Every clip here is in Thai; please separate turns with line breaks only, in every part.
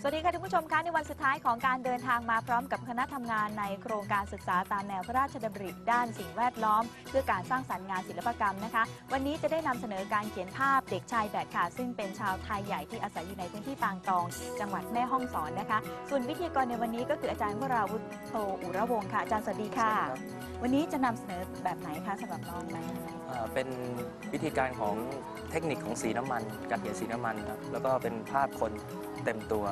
สวัสดีค่ะท่านผู้ชมคะในวันสุดท้ายของการเดินทางมาพร้อมกับคณะทำงานในโครงการศึกษาตามแนวพระราชดำริด้านสิ่งแวดล้อม เพื่อการสร้างสรรค์งานศิลปกรรมนะคะ วันนี้จะได้นำเสนอการเขียนภาพเด็กชายแบดค่ะ ซึ่งเป็นชาวไทยใหญ่ที่อาศัยอยู่ในพื้นที่ปางตอง จังหวัดแม่ฮ่องสอนนะคะ ส่วนวิทยากรในวันนี้ก็คืออาจารย์วราวุฒิโตอุระวงศ์ค่ะอาจารย์สวัสดีค่ะ วันนี้จะนำเสนอแบบไหนคะสำหรับน้องนะ
อ่เป็นวิธีการของเทคนิคของสีน้ำมัน การเขียนสีน้ำมันครับแล้วก็เป็นภาพคน เต็มตัว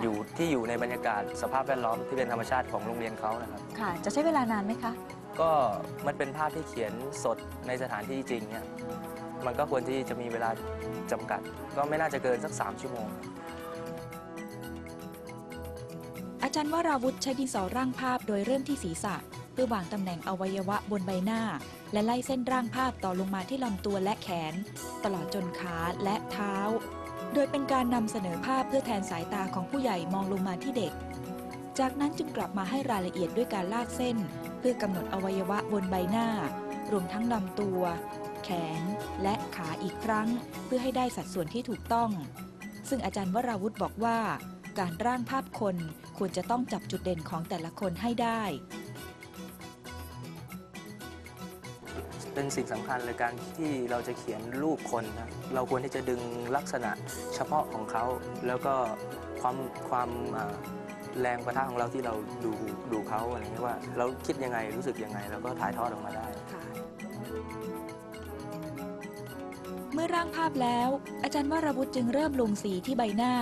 อยู่ที่อยู่ในบรรยากาศสภาพแวดล้อมที่เป็นธรรมชาติของโรงเรียนเขานะครับ
ค่ะ จะใช้เวลานานไหมคะ
ก็มันเป็นภาพที่เขียนสดในสถานที่จริงเนี่ยมันก็ควรที่จะมีเวลาจำกัด ก็ไม่น่าจะเกินสัก 3 ชั่วโมง
อาจารย์วราวุธใช้ดินสอร่างภาพโดยเริ่มที่ศีรษะ เพื่อวางตำแหน่งอวัยวะบนใบหน้า และไล่เส้นร่างภาพต่อลงมาที่ลำตัวและแขน ตลอดจนขาและเท้า โดยเป็นการนำเสนอภาพเพื่อแทนสายตาของผู้ใหญ่มองลงมาที่เด็ก จากนั้นจึงกลับมาให้รายละเอียดด้วยการลากเส้น เพื่อกำหนดอวัยวะบนใบหน้า รวมทั้งลำตัว แขน และขาอีกครั้ง เพื่อให้ได้สัดส่วนที่ถูกต้อง ซึ่งอาจารย์วราวุธบอกว่า การร่างภาพคนควรจะต้องจับจุดเด่นของแต่ละคนให้ได้
เป็นสิ่งสำคัญเลยการที่เราจะเขียนรูปคนนะเราควรที่จะดึงลักษณะเฉพาะของเขา แล้วก็ความความอ่าแรงประทะของเราที่เราดูดูเขาอะไรเงี้ยว่า เราคิดยังไงรู้สึกยังไงแล้วก็ถ่ายทอดออกมาได้
เมื่อร่างภาพแล้ว อาจารย์วราวุธจึงเริ่มลงสีที่ใบหน้า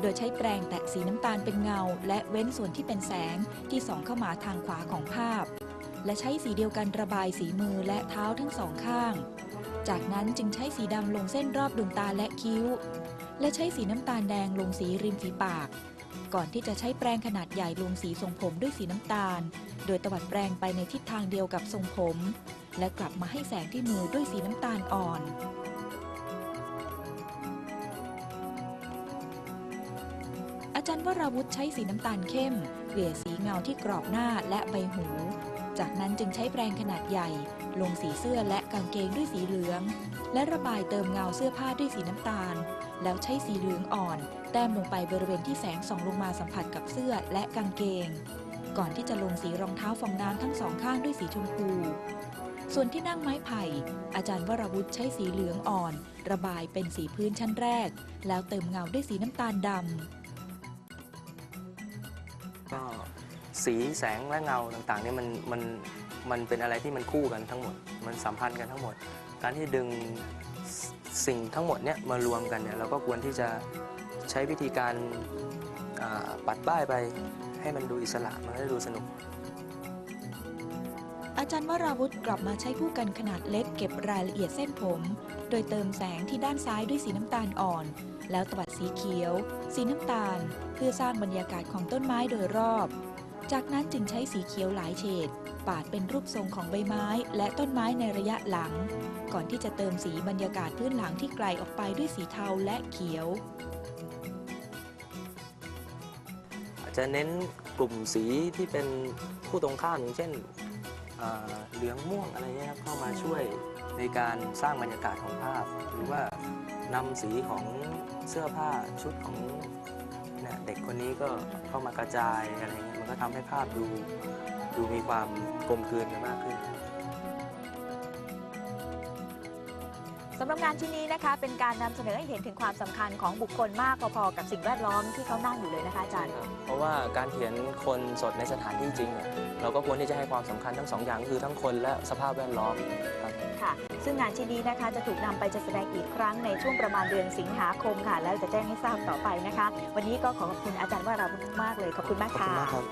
โดยใช้แปรงแตะสีน้ำตาลเป็นเงา และเว้นส่วนที่เป็นแสงที่ส่องเข้ามาทางขวาของภาพ และใช้สีเดียวกันระบายสีมือและเท้าทั้งสองข้าง จากนั้นจึงใช้สีดำลงเส้นรอบดวงตาและคิ้ว และใช้สีน้ำตาลแดงลงสีริมฝีปาก ก่อนที่จะใช้แปรงขนาดใหญ่ลงสีทรงผมด้วยสีน้ำตาล โดยตวัดแปรงไปในทิศทางเดียวกับทรงผม และกลับมาให้แสงที่มือด้วยสีน้ำตาลอ่อนอาจารย์วราวุธใช้สีน้ำตาลเข้ม เกลี่ยสีเงาที่กรอบหน้าและใบหู จากนั้นจึงใช้แปรงขนาดใหญ่ ลงสีเสื้อและกางเกงด้วยสีเหลือง และระบายเติมเงาเสื้อผ้าด้วยสีน้ำตาล แล้วใช้สีเหลืองอ่อน แต้มลงไปบริเวณที่แสงส่องลงมาสัมผัสกับเสื้อและกางเกง ก่อนที่จะลงสีรองเท้าฟองน้ำทั้งสองข้างด้วยสีชมพู ส่วนที่นั่งไม้ไผ่ อาจารย์วรวุธใช้สีเหลืองอ่อน ระบายเป็นสีพื้นชั้นแรก แล้วเติมเงาด้วยสีน้ำตาลดำ
ก็ สีแสงและเงาต่างๆเนี่ยมันมันมันเป็นอะไรที่มันคู่กันทั้งหมด มันสัมพันธ์กันทั้งหมด การที่ดึงสิ่งทั้งหมดเนี่ยมารวมกันเนี่ยเราก็ควรที่จะใช้วิธีการปัดป้ายไปให้มันดูอิสระมันจะดูสนุก
อาจารย์วราวุธกลับมาใช้ผู้กันขนาดเล็กเก็บรายละเอียดเส้นผม โดยเติมแสงที่ด้านซ้ายด้วยสีน้ำตาลอ่อน แล้วตวัดสีเขียว สีน้ำตาล เพื่อสร้างบรรยากาศของต้นไม้โดยรอบ จากนั้นจึงใช้สีเขียวหลายเฉดปาดเป็นรูปทรงของใบไม้ และต้นไม้ในระยะหลัง ก่อนที่จะเติมสีบรรยากาศพื้นหลังที่ไกลออกไปด้วยสีเทาและเขียว
อาจจะเน้นกลุ่มสีที่เป็นคู่ตรงข้ามอย่างเช่นเหลืองม่วงอะไรเงี้ยครับเข้ามาช่วยในการสร้างบรรยากาศของภาพ หรือว่านำสีของเสื้อผ้าชุดของเเด็กคนนี้ก็เข้ามากระจายอะไรเงี้ย ก็ทำให้ภาพดูดูมีความกลมกลืนกันมากขึ้น
สำหรับงานชิ้นนี้นะคะ เป็นการนำเสนอให้เห็นถึงความสำคัญของบุคคลมากพอๆกับสิ่งแวดล้อมที่เขานั่งอยู่เลยนะคะอาจารย์
เพราะว่าการเขียนคนสดในสถานที่จริงเนี่ยเราก็ควรที่จะให้ความสำคัญทั้งสองอย่างคือทั้งคนและสภาพแวดล้อมครับ
ค่ะ ซึ่งงานชิ้นนี้นะคะจะถูกนำไปจัดแสดงอีกครั้งในช่วงประมาณเดือนสิงหาคมค่ะ แล้วจะแจ้งให้ทราบต่อไปนะคะ วันนี้ก็ขอขอบคุณอาจารย์วราวุธมากเลย ขอบคุณมาก
ขอบ
ค่ะ
คุณมากครับ